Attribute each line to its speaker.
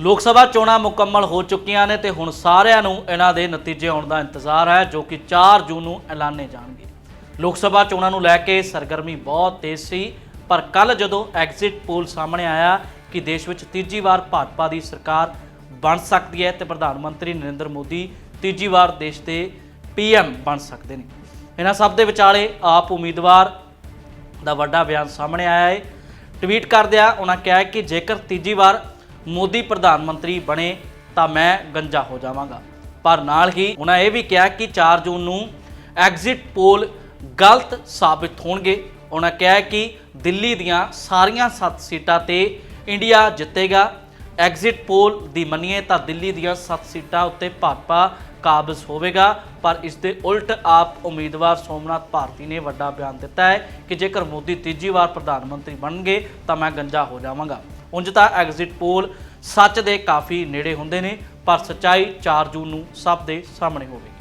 Speaker 1: ਲੋਕ ਸਭਾ ਚੋਣਾਂ ਮੁਕੰਮਲ ਹੋ ਚੁੱਕੀਆਂ ਨੇ ਤੇ ਹੁਣ ਸਾਰਿਆਂ ਨੂੰ ਇਹਨਾਂ ਦੇ ਨਤੀਜੇ ਆਉਣ ਦਾ ਇੰਤਜ਼ਾਰ ਹੈ, ਜੋ ਕਿ 4 ਜੂਨ ਨੂੰ ਐਲਾਨੇ ਜਾਣਗੇ। ਲੋਕ ਸਭਾ ਚੋਣਾਂ ਨੂੰ ਲੈ ਕੇ ਸਰਗਰਮੀ ਬਹੁਤ ਤੇਜ਼ ਸੀ, ਪਰ ਕੱਲ ਜਦੋਂ ਐਗਜ਼ਿਟ ਪੋਲ ਸਾਹਮਣੇ ਆਇਆ ਕਿ ਦੇਸ਼ ਵਿੱਚ ਤੀਜੀ ਵਾਰ ਭਾਜਪਾ ਦੀ ਸਰਕਾਰ ਬਣ ਸਕਦੀ ਹੈ ਤੇ ਪ੍ਰਧਾਨ ਮੰਤਰੀ ਨਰਿੰਦਰ ਮੋਦੀ ਤੀਜੀ ਵਾਰ ਦੇਸ਼ ਦੇ ਪੀਐਮ ਬਣ ਸਕਦੇ ਨੇ। ਇਹਨਾਂ ਸਭ ਦੇ ਵਿਚਾਲੇ ਆਪ ਉਮੀਦਵਾਰ ਦਾ ਵੱਡਾ ਬਿਆਨ ਸਾਹਮਣੇ ਆਇਆ ਹੈ। ਟਵੀਟ ਕਰਦਿਆਂ ਉਹਨਾਂ ਕਿਹਾ ਕਿ ਜੇਕਰ ਤੀਜੀ ਵਾਰ ਮੋਦੀ ਪ੍ਰਧਾਨ ਮੰਤਰੀ ਬਣੇ ਤਾਂ ਮੈਂ ਗੰਜਾ ਹੋ ਜਾਵਾਂਗਾ। ਪਰ ਨਾਲ ਹੀ ਉਹਨਾਂ ਇਹ ਵੀ ਕਿਹਾ ਕਿ 4 ਜੂਨ ਨੂੰ ਐਗਜ਼ਿਟ ਪੋਲ ਗਲਤ ਸਾਬਿਤ ਹੋਣਗੇ। ਉਹਨਾਂ ਕਿਹਾ ਕਿ ਦਿੱਲੀ ਦੀਆਂ ਸਾਰੀਆਂ 7 ਸੀਟਾਂ ਤੇ ਇੰਡੀਆ ਜਿੱਤੇਗਾ। ਐਗਜ਼ਿਟ ਪੋਲ ਦੀ ਮੰਨੀਏ ਤਾਂ ਦਿੱਲੀ ਦੀਆਂ 7 ਸੀਟਾਂ ਉੱਤੇ ਭਾਜਪਾ ਕਾਬਜ਼ ਹੋਵੇਗਾ। ਪਰ ਇਸ ਦੇ ਉਲਟ ਆਪ ਉਮੀਦਵਾਰ ਸੋਮਨਾਥ ਭਾਰਤੀ ਨੇ ਵੱਡਾ ਬਿਆਨ ਦਿੱਤਾ ਹੈ ਕਿ ਜੇਕਰ ਮੋਦੀ ਤੀਜੀ ਵਾਰ ਪ੍ਰਧਾਨ ਮੰਤਰੀ ਬਣਨਗੇ ਤਾਂ ਮੈਂ ਗੰਜਾ ਹੋ ਜਾਵਾਂਗਾ। ਉਂਝ ਤਾਂ ਐਗਜ਼ਿਟ ਪੋਲ ਸੱਚ ਦੇ ਕਾਫੀ ਨੇੜੇ ਹੁੰਦੇ ਨੇ, ਪਰ ਸੱਚਾਈ 4 ਜੂਨ ਨੂੰ ਸਭ ਦੇ ਸਾਹਮਣੇ ਹੋਵੇਗੀ